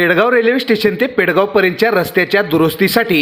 Pedgaon railway station ते पेडगावपर्यंतच्या रस्त्याच्या दुरुस्तीसाठी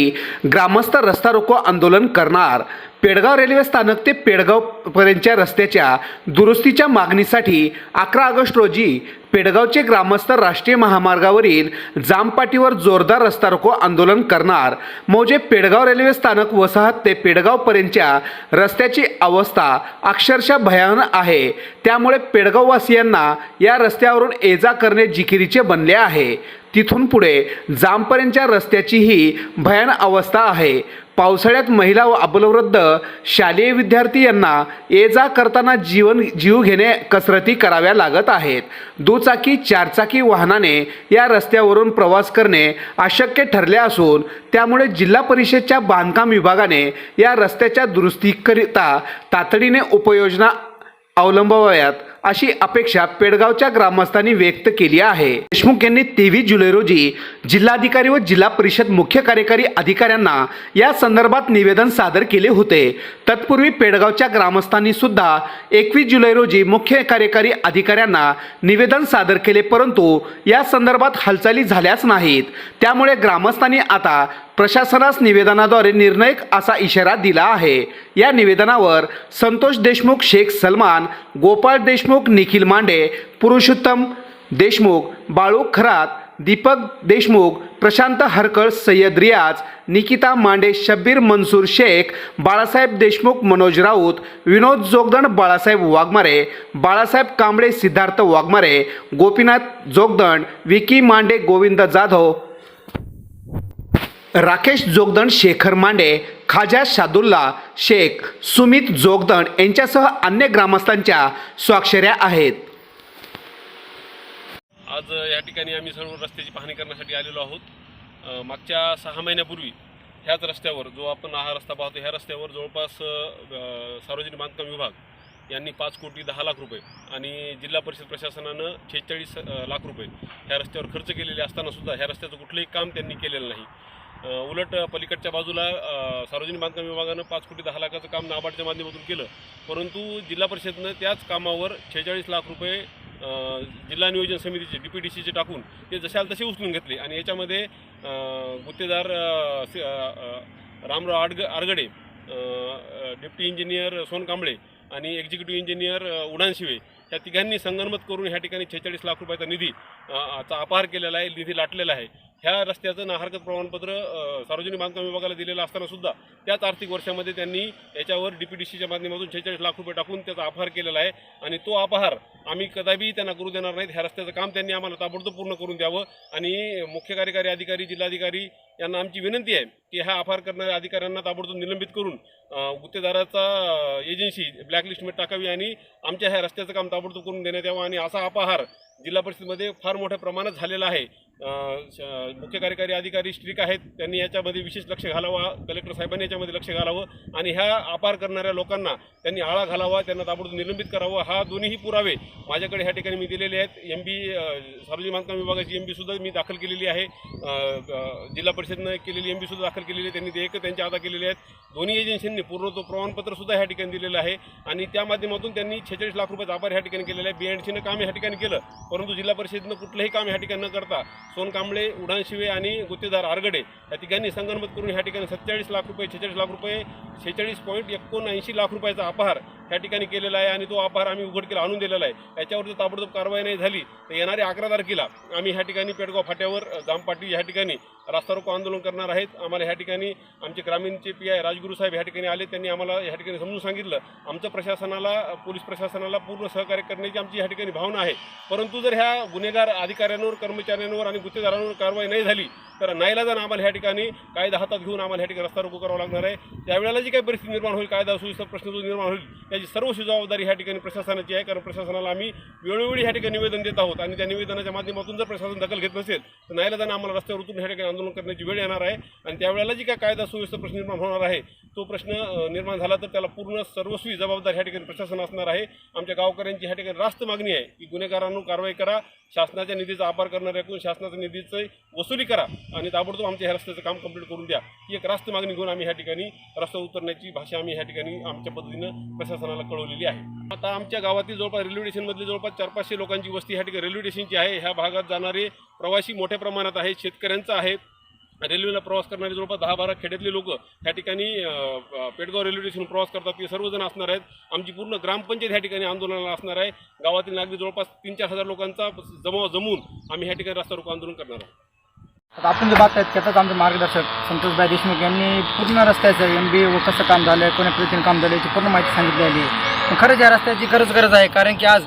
ग्रामस्थ रस्ता रोको आंदोलन करणार. पेडगाव रेल्वे स्थानक ते पेडगावपर्यंतच्या रस्त्याच्या दुरुस्तीच्या मागणीसाठी अकरा ऑगस्ट रोजी पेडगावचे ग्रामस्थ राष्ट्रीय महामार्गावरील जामपाटीवर जोरदार रस्ता रोको आंदोलन करणार. म्हणजे पेडगाव रेल्वे स्थानक वसाहत ते पेडगावपर्यंतच्या रस्त्याची अवस्था अक्षरशः भयानक आहे. त्यामुळे पेडगाववासियांना या रस्त्यावरून ये जा करणे जिकिरीचे बनले आहे. तिथून पुढे जामपर्यंतच्या रस्त्याचीही भयान अवस्था आहे. पावसाळ्यात महिला व अबलवृद्ध शालेय विद्यार्थी यांना ये जा करताना जीवन जीव घेणे कसरती कराव्या लागत आहेत. दुचाकी चारचाकी वाहनाने या रस्त्यावरून प्रवास करणे अशक्य ठरले असून त्यामुळे जिल्हा परिषदच्या बांधकाम विभागाने या रस्त्याच्या दुरुस्तीकरिता तातडीने उपाययोजना अवलंबाव्यात. अशी अपेक्षा पेडगावच्या ग्रामस्थांनी व्यक्त केली आहे. देशमुख यांनी तेवीस जुलै रोजी जिल्हाधिकारी व जिल्हा परिषद मुख्य कार्यकारी अधिकाऱ्यांना या संदर्भात निवेदन सादर केले होते. तत्पूर्वी पेडगावच्या ग्रामस्थांनी सुद्धा एकवीस जुलै रोजी मुख्य कार्यकारी अधिकाऱ्यांना निवेदन सादर केले परंतु या संदर्भात हालचाली झाल्याच नाहीत. त्यामुळे ग्रामस्थांनी आता प्रशासनास निवेदनाद्वारे निर्णायक असा इशारा दिला आहे. या निवेदनावर संतोष देशमुख शेख सलमान गोपाळ देशमुख देशमुख निखिल मांडे पुरुषोत्तम देशमुख बाळू खरात दीपक देशमुख प्रशांत हरकळ सय्यद रियाज निकिता मांडे शब्बीर मनसूर शेख बाळासाहेब देशमुख मनोज राऊत विनोद जोगदण बाळासाहेब वाघमारे बाळासाहेब कांबळे सिद्धार्थ वाघमारे गोपीनाथ जोगदण विकी मांडे गोविंद जाधव राकेश जोगदण शेखर मांडे खाजा शादुल्ला शेख सुमित जोगदण यांच्यासह अन्य ग्रामस्थांच्या स्वाक्षऱ्या आहेत. आज या ठिकाणी आम्ही सर्व रस्त्याची पाहणी करण्यासाठी आलेलो आहोत. मागच्या सहा महिन्यापूर्वी ह्याच रस्त्यावर जो आपण हा रस्ता पाहतो ह्या रस्त्यावर जवळपास सार्वजनिक बांधकाम विभाग यांनी पाच कोटी दहा लाख रुपये आणि जिल्हा परिषद प्रशासनानं शेहेचाळीस लाख रुपये ह्या रस्त्यावर खर्च केलेले असतानासुद्धा ह्या रस्त्याचं कुठलंही काम त्यांनी केलेलं नाही. उलट पलीकडच्या बाजूला सार्वजनिक बांधकाम विभागानं पाच कोटी दहा लाखाचं काम नाबार्डच्या माध्यमातून केलं. परंतु जिल्हा परिषदेनं त्याच कामावर शेहेचाळीस लाख रुपये जिल्हा नियोजन समितीचे डी पी डी सीचे टाकून ते जशाल तसे उचलून घेतले. आणि याच्यामध्ये गुत्तेदार Ramrao Adag Aragade deputy deputy engineer Son Kamble आणि एक्झिक्युटिव्ह इंजिनियर अ, उडानशिवे या तिघांनी संगनमत करून ह्या ठिकाणी छेचाळीस लाख रुपयाचा निधी चा अपहार केलेला आहे निधी लाटलेला आहे. ह्या रस्त्याचं नाहरकत प्रमाणपत्र सार्वजनिक बांधकाम विभागाला दिलेलं असताना सुद्धा त्याच आर्थिक वर्षामध्ये त्यांनी याच्यावर डी पी डी सीच्या माध्यमातून छेचाळीस लाख रुपये टाकून त्याचा अपहार केलेला आहे. आणि तो अपहार आम्ही कदापि त्यांना करू देणार नाहीत. ह्या रस्त्याचं काम त्यांनी आम्हाला ताबडतोब पूर्ण करून द्यावं. आणि मुख्य कार्यकारी अधिकारी जिल्हाधिकारी यांना आमची विनंती आहे की हा अपहार करणाऱ्या अधिकाऱ्यांना ताबडतोब निलंबित करून गुत्तेदाराचा एजन्सी ब्लॅकलिस्टमध्ये टाकावी आणि आमच्या ह्या रस्त्याचं काम ताबडतोब करून देण्यात यावं. आणि असा अपहार जिल्हा परिषदेमध्ये फार मोठ्या प्रमाणात झालेला आहे. मुख्य कार्यकारी अधिकारी स्ट्रिक आहेत. त्यांनी याच्यामध्ये विशेष लक्ष घालावं. कलेक्टर साहेबांनी याच्यामध्ये लक्ष घालावं. आणि ह्या अपार करणाऱ्या लोकांना त्यांनी आळा घालावा त्यांना ताबडतोब निलंबित करावं. हा दोन्हीही पुरावे माझ्याकडे ह्या ठिकाणी मी दिलेले आहेत. एम बी सार्वजनिक बांधकाम विभागाची एम सुद्धा मी दाखल केलेली आहे. जिल्हा परिषदनं केलेली एम सुद्धा दाखल केलेली आहे. त्यांनी ते एक त्यांच्या आता केलेले आहेत. दोन्ही एजन्सींनी पूर्ण तो प्रमाणपत्रसुद्धा ह्या ठिकाणी दिलेलं आहे. आणि त्या माध्यमातून त्यांनी छेचाळीस लाख रुपयाचा आभार ह्या ठिकाणी केलेला आहे. बी एन सीनं काम ह्या ठिकाणी केलं. परंतु जिल्हा परिषदेनं कुठलंही काम ह्या ठिकाणी न करता सोनकांबळे उडानशिवे आणि गुत्तेदार आरगडे या तिघांनी संगनमत करून ह्या ठिकाणी सत्तेचाळीस लाख रुपये छेचाळीस लाख रुपये शेहेचाळीस पॉईंट एकोणऐंशी लाख रुपयाचा अपहार ह्या ठिकाणी केलेला आहे आणि तो अपहार आम्ही उघडकीला आणून दिलेला आहे. याच्यावर जर ताबडतोब कारवाई नाही झाली तर येणाऱ्या अकरा तारखेला आम्ही ह्या ठिकाणी पेडगाव फाट्यावर जामपाटी ह्या ठिकाणी रास्ता रोको आंदोलन करणार आहेत. आम्हाला ह्या ठिकाणी आमचे ग्रामीणचे पी आय राजगुरू साहेब ह्या ठिकाणी आले त्यांनी आम्हाला ह्या ठिकाणी समजून सांगितलं. आमचं प्रशासनाला पोलीस प्रशासनाला पूर्ण सहकार्य करण्याची आमची ह्या ठिकाणी भावना आहे. परंतु जर ह्या गुन्हेगार अधिकाऱ्यांवर कर्मचाऱ्यांवर आणि गुत्तेदारांवर कारवाई नाही झाली तर नाईलाजानं आम्हाला ह्या ठिकाणी कायदा हातात घेऊन आम्हाला ह्या ठिकाणी रस्ता रोको करावा लागणार आहे. त्यावेळेला जी काही परिस्थिती निर्माण होईल कायदा सुव्यवस्था प्रश्न जो निर्माण होईल म्हणजे त्याची सर्वस्वी जबाबदारी ह्या ठिकाणी प्रशासनाची आहे कारण प्रशासनाला आम्ही वेळोवेळी ह्या ठिकाणी निवेदन देत आहोत. आणि त्या निवेदनाच्या माध्यमातून जर प्रशासन दखल घेत नसेल तर नाईलाजानं आम्हाला रस्त्यावर उतरून ह्या ठिकाणी आंदोलन करण्याची वेळ येणार आहे. आणि त्यावेळेला जी काय कायदा सुव्यवस्था प्रश्न निर्माण होणार आहे तो प्रश्न निर्माण झाला तर त्याला पूर्ण सर्वस्वी जबाबदार ह्या ठिकाणी प्रशासन असणार आहे. आमच्या गावकऱ्यांची ह्या ठिकाणी रास्त मागणी आहे की गुन्हेगारांवर कारवाई करा शासनाच्या निधीचा आभार करणाऱ्या एकूण शासनाच्या निधीचं वसुली करा आणि ताबडतोब आमच्या ह्या रस्त्याचं काम कंप्लीट करून द्या. ही एक रास्त मागणी घेऊन आम्ही ह्या ठिकाणी रस्ता उतरण्याची भाषा आम्ही ह्या ठिकाणी आमच्या पद्धतीनं प्रशासन प्रशासनाला कळवलेली आहे. आता आमच्या गावातील जवळपास रेल्वे स्टेशनमधली जवळपास चार पाचशे लोकांची वस्ती ह्या ठिकाणी रेल्वे स्टेशनची आहे. ह्या भागात जाणारे प्रवासी मोठ्या प्रमाणात आहेत शेतकऱ्यांचा आहे. रेल्वेला प्रवास करणारे जवळपास दहा बारा खेड्यातले लोक ह्या ठिकाणी पेडगाव रेल्वे स्टेशन प्रवास करतात. ते सर्वजण असणार आहेत. आमची पूर्ण ग्रामपंचायत ह्या ठिकाणी आंदोलनाला असणार आहे. गावातील नागरिक जवळपास तीन चार हजार लोकांचा जमाव जमून आम्ही ह्या ठिकाणी रस्ता रोको आंदोलन करणार आहोत. आता आपण जे बघतायत त्याचाच आमचे मार्गदर्शक संतोषभाई देशमुख यांनी पूर्ण रस्त्याचं एम बी व कसं काम झालं आहे कोण्या पद्धतीने काम झालं याची पूर्ण माहिती सांगितली आहे. पण खरंच या रस्त्याची खरंच गरज आहे कारण की आज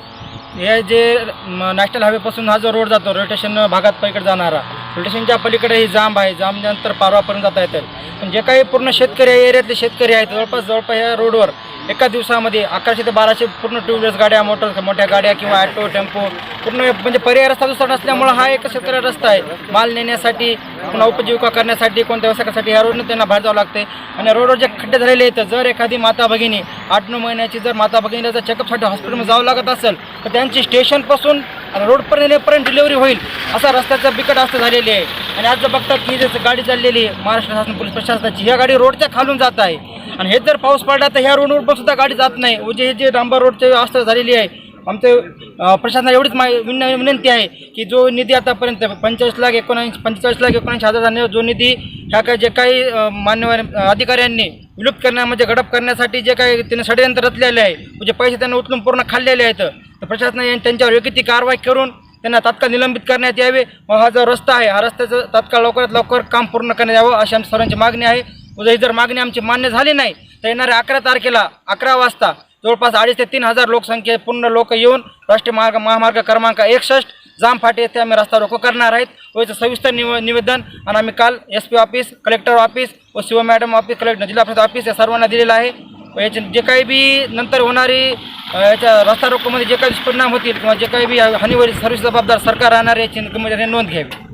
हे जे नॅशनल हायवेपासून हा जो रोड जातो रोटेशन भागात पैकड जाणारा स्टेशनच्या पलीकडे ही जांब आहे. जांबनंतर पारवापर्यंत जाता येतं. पण जे काही पूर्ण शेतकरी या एरियातले शेतकरी आहेत जवळपास जवळपास या रोडवर एका दिवसामध्ये अकराशे ते बाराशे पूर्ण टू व्हीलर्स गाड्या मोटर मोठ्या गाड्या किंवा ॲटो टेम्पो पूर्ण म्हणजे पर्याय रस्ता दुसरा नसल्यामुळं हा एक शेतकरी रस्ता आहे. माल नेण्यासाठी पुन्हा उपजीविका करण्यासाठी कोणत्या व्यवसायासाठी ह्या रोडनं त्यांना बाहेर जावं लागते आणि रोडवर जे खड्डे झालेले आहेत जर एखादी माता भगिनी आठ नऊ महिन्याची जर माता भगिनीला जर चेकअपसाठी हॉस्पिटलमध्ये जावं लागत असेल तर त्यांची स्टेशनपासून आणि रोडपर्यंत येण्यापर्यंत डिलिव्हरी होईल असा रस्त्याचं बिकट अवस्था झालेली आहे. आणि आज जर बघतात की जसं गाडी चाललेली आहे महाराष्ट्र शासन पोलीस प्रशासनाची ह्या गाडी रोडच्या खालून जात आहे. आणि हे जर पाऊस पडला तर ह्या रोडवर पण सुद्धा गाडी जात नाही. म्हणजे हे जे डांबर रोडची अवस्था झालेली आहे आमचे प्रशासनाला एवढीच मा विन विनंती आहे की जो निधी आतापर्यंत पंचेचाळीस लाख एकोणऐंशी पंचेचाळीस लाख एकोणऐंशी हजार जो निधी ह्या काही जे काही मान्यवर अधिकाऱ्यांनी विलुप्त करण्या म्हणजे गडप करण्यासाठी जे काही त्यांनी षडयंत्र रचलेले आहे म्हणजे पैसे त्यांना उचलून पूर्ण खाल्लेले आहेत तर प्रशासनाने त्यांच्यावर योग्य ती कारवाई करून त्यांना तात्काळ निलंबित करण्यात यावे. व हा जो रस्ता आहे हा रस्त्याचं तात्काळ लवकरात लवकर काम पूर्ण करण्यात यावं अशी आमची सर्वांची मागणी आहे. उद्या ही जर मागणी आमची मान्य झाली नाही तर येणाऱ्या अकरा तारखेला अकरा वाजता जवळपास अडीच ते तीन हजार लोकसंख्ये पूर्ण लोक येऊन राष्ट्रीय मार्ग महामार्ग क्रमांक एकसष्ट जामफाटे येथे आम्ही रस्ता रोको करणार आहेत. व याचं सविस्तर निव निवेदन आणि आम्ही काल S P office collector office व शिव मॅडम ऑफिस कलेक्टर जिल्हा परिषद ऑफिस या सर्वांना दिलेलं आहे. याच्या जे काही बी नंतर होणारी याच्या रस्ता रोकोमध्ये जे काही दुष्परिणाम होतील किंवा जे काही बी हानी सर्विस सर्व जबाबदार सरकार राहणार याची म्हणजे नोंद घ्यावी.